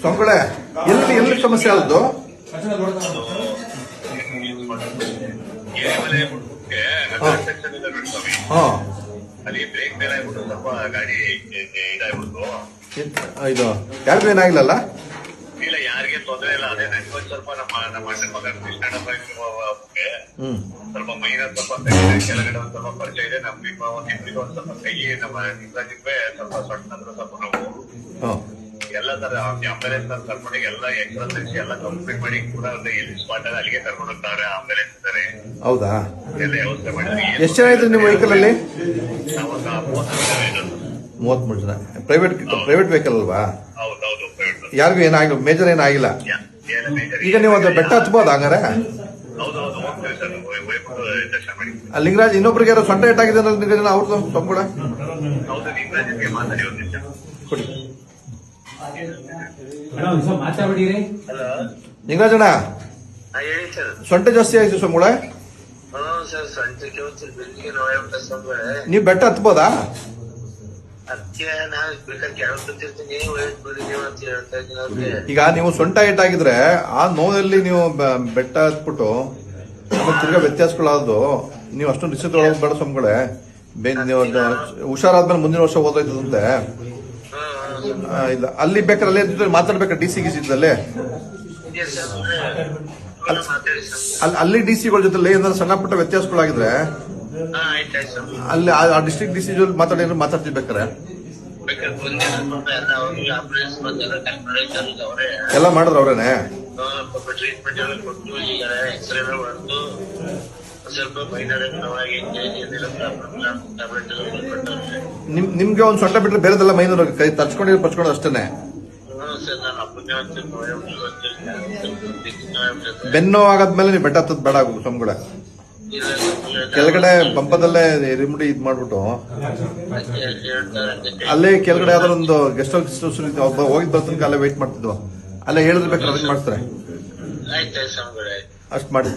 ಸ್ವಾಮಿಗಳೇ, ಎಲ್ಲಿ ಎಲ್ಲಿ ಸಮಸ್ಯೆ ಆದದ್ದು? ಇದೆ, ಯಾರಿಗೂ ಏನಾಗಿಲ್ಲಲ್ಲ? ಇಲ್ಲ ಯಾರಿಗೆ ತೊಂದರೆ ಇಲ್ಲ ಅದೇ ನನಗೆ ಸ್ವಲ್ಪ ನಮ್ಮ ನಮ್ಮ ಸ್ವಲ್ಪ ಮೈನ ಸ್ವಲ್ಪ ಕೆಳಗಡೆ ಒಂದ್ ಸ್ವಲ್ಪ ಪರಿಚಯ ಇದೆ ಒಂದ್ ಸ್ವಲ್ಪ ಕೈ ನಮ್ಮ ಸ್ವಲ್ಪ ಸೊಟ್ಟ ಎಲ್ಲ ತರ ಆಂಬುಲೆನ್ಸ್ ಕರ್ಕೊಂಡು ಎಲ್ಲ ಎಕ್ಸ್ಟ್ರಾ ತೆಗ್ಸಿ ಎಲ್ಲ ಕಂಪ್ಲೀಟ್ ಮಾಡಿ ಕೂಡ ಇಲ್ಲಿ ಸ್ಪಾಟ್ ಅಲ್ಲಿ ಅಲ್ಲಿಗೆ ಕರ್ಕೊಂಡು ಹೋಗ್ತಾರೆ ಆಂಬುಲೆನ್ಸ್ ಇದ್ದಾರೆ ಹೌದಾ? ಎಲ್ಲ ವ್ಯವಸ್ಥೆ ಮಾಡಿದ್ರೆ ಎಷ್ಟು ಜನ ಇದ್ರಿ ನಿಮ್ಮ ವೆಹಿಕಲ್ ಅಲ್ಲಿ? ಮೂವತ್ತು. ಮೂವತ್ಮೂರು ಜನ ಪ್ರೈವೇಟ್ ಪ್ರೈವೇಟ್ ವೆಹಿಕಲ್ ಅಲ್ವಾ? ಹೌದೌದು. ಯಾರಿಗೂ ಏನಾಗಿಲ್ಲ ಮೇಜರ್ ಏನಾಗಿಲ್ಲ? ಈಗ ನೀವು ಅದು ಬೆಟ್ಟ ಹತ್ಬೋದು ಹಂಗಾರೆ? ಮಾಡಿ. ಲಿಂಗರಾಜ್ ಇನ್ನೊಬ್ರಿಗೆ ಯಾರೋ ಸೊಂಟ ಎಟ್ಟಾಗಿದೆ ಅಂದ್ರೆ ನಿಂಗರಾಜನ ಅವ್ರದ್ದು ನಿಮಿಷ. ಕೊಡಿ. ನಿಂಗರಾಜಣ್ಣ ಸೊಂಟ ಜಾಸ್ತಿ ಆಯ್ತು ಸ್ವಾಮಿಗಳ ನೀವ್ ಬೆಟ್ಟ ಹತ್ಬೋದಾ? ಈಗ ನೀವು ಸೊಂಟ ಏಟಾಗಿದ್ರೆ ಆ ನೋವಲ್ಲಿ ನೀವು ಬೆಟ್ಟ ಹತ್ಬಿಟ್ಟು ಆಮೇಲೆ ತಿರ್ಗಾ ವ್ಯತ್ಯಾಸಗಳಾದ್ದು ನೀವು ಅಷ್ಟೊಂದು ರಿಸ್ಕ್ ತೊಗೊಳೋದು ಬೇಡ ಸ್ವಾಮಿಗಳೇ ಬೇ ನೀವು ಅದು ಹುಷಾರಾದ್ಮೇಲೆ ಮುಂದಿನ ವರ್ಷ ಓದೋಯ್ತದಂತೆ. ಇಲ್ಲ. ಅಲ್ಲಿ ಬೇಕಾದ್ರೆ ಅಲ್ಲೇ ಇದ್ದಿದ್ರೆ ಮಾತಾಡ್ಬೇಕಾ ಡಿ ಸಿ ಗಿಸಿದ್ದಲ್ಲೇ ಅಲ್ಲಿ ಅಲ್ಲಿ ಡಿ ಸಿಗಳ ಜೊತೆ ಏನಾದ್ರು ಸಣ್ಣ ಪುಟ್ಟ ವ್ಯತ್ಯಾಸಗಳಾಗಿದ್ರೆ? ಅಲ್ಲಿ ಆ- ಡಿಸ್ಟ್ರಿಕ್ಟ್ ಡಿ ಸಿ ಜೊತೆ ಮಾತಾಡಿ ಮಾತಾಡ್ತಿರ್ಬೇಕಾರೆ ಎಲ್ಲ ಮಾಡಿದ್ರು ಅವ್ರೇನೆ? ಸ್ವಲ್ಪ ನಿಮ್ ನಿಮ್ಗೆ ಒಂದ್ ಸೊಂಟ ಬಿಟ್ಟರೆ ಬೇರೆದೆಲ್ಲ ಮೈನೂರು ಕೈ ತರ್ಚ್ಕೊಂಡಿರೋ ಪರ್ಚ್ಕೊಂಡು ಅಷ್ಟೇನೆ. ಬೆನ್ನು ಆಗಾದ್ಮೇಲೆ ನೀವು ಬೆಟ್ಟ ಹತ್ತದ್ ಬೇಡ ಆಗು ಕೆಳಗಡೆ ಪಂಪದಲ್ಲೇ ರಿಮಿಡಿ ಇದ್ ಮಾಡ್ಬಿಟ್ಟು. ಅಲ್ಲೇ ಕೆಳಗಡೆ ಯಾವ್ದಾರ ಒಂದು ಗೆಸ್ಟ್ ಹೌಸ್ ಒಬ್ಬ ಹೋಗಿದ್ ಬರ್ತನಕ ಅಲ್ಲೇ ವೇಟ್ ಮಾಡ್ತಿದ್ವು. ಅಲ್ಲೇ ಹೇಳಿದ್ರೆ ಬೇಕಾದ್ರೆ ಮಾಡ್ತಾರೆ. ಅಷ್ಟು ಮಾಡಿ.